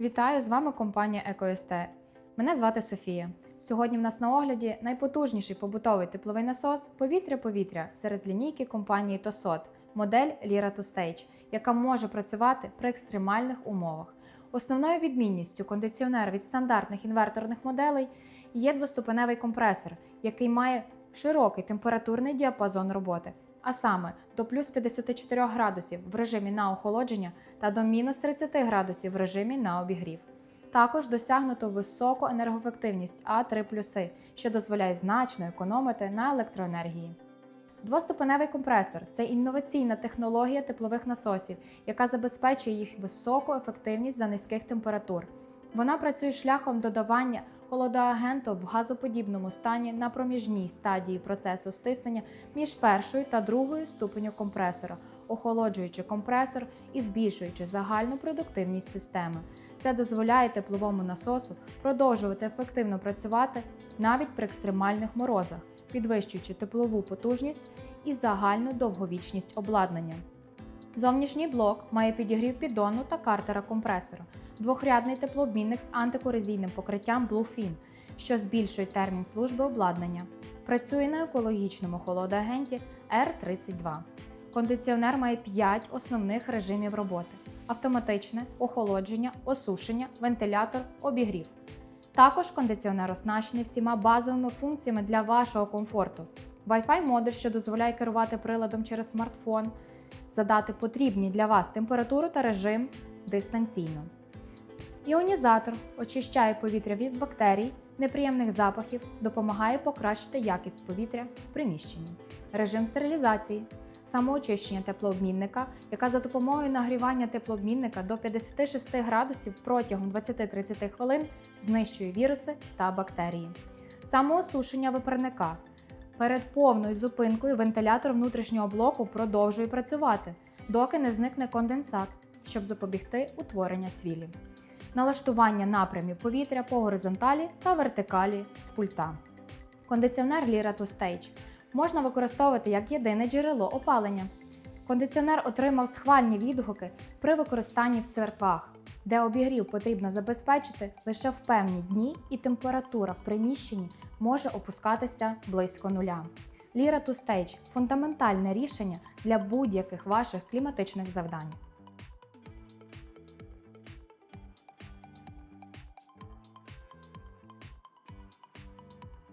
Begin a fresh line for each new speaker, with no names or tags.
Вітаю з вами компанія EcoST. Мене звати Софія. Сьогодні в нас на огляді найпотужніший побутовий тепловий насос повітря-повітря серед лінійки компанії TOSOT, модель Lira to Stage, яка може працювати при екстремальних умовах. Основною відмінністю кондиціонера від стандартних інверторних моделей є двоступеневий компресор, який має широкий температурний діапазон роботи, а саме до плюс 54 градусів в режимі на охолодження та до мінус 30 градусів в режимі на обігрів. Також досягнуто високу енергоефективність А3+, що дозволяє значно економити на електроенергії. Двоступеневий компресор це інноваційна технологія теплових насосів, яка забезпечує їх високу ефективність за низьких температур. Вона працює шляхом додавання холодоагенту в газоподібному стані на проміжній стадії процесу стиснення між першою та другою ступеню компресора, охолоджуючи компресор і збільшуючи загальну продуктивність системи. Це дозволяє тепловому насосу продовжувати ефективно працювати навіть при екстремальних морозах, підвищуючи теплову потужність і загальну довговічність обладнання. Зовнішній блок має підігрів піддону та картера компресора, двохрядний теплообмінник з антикорозійним покриттям Bluefin, що збільшує термін служби обладнання. Працює на екологічному холодоагенті R32. Кондиціонер має 5 основних режимів роботи: автоматичне, охолодження, осушення, вентилятор, обігрів. Також кондиціонер оснащений всіма базовими функціями для вашого комфорту. Wi-Fi модуль, що дозволяє керувати приладом через смартфон, задати потрібні для вас температуру та режим дистанційно. Іонізатор очищає повітря від бактерій, неприємних запахів, допомагає покращити якість повітря в приміщенні. Режим стерилізації самоочищення теплообмінника, яка за допомогою нагрівання теплообмінника до 56 градусів протягом 20-30 хвилин знищує віруси та бактерії. Самоосушення випарника. Перед повною зупинкою вентилятор внутрішнього блоку продовжує працювати, доки не зникне конденсат, щоб запобігти утворення цвілі. Налаштування напрямів повітря по горизонталі та вертикалі з пульта. Кондиціонер Lira to Stage можна використовувати як єдине джерело опалення. Кондиціонер отримав схвальні відгуки при використанні в церквах, де обігрів потрібно забезпечити лише в певні дні, і температура в приміщенні може опускатися близько нуля. ліра ту Stage – фундаментальне рішення для будь-яких ваших кліматичних завдань.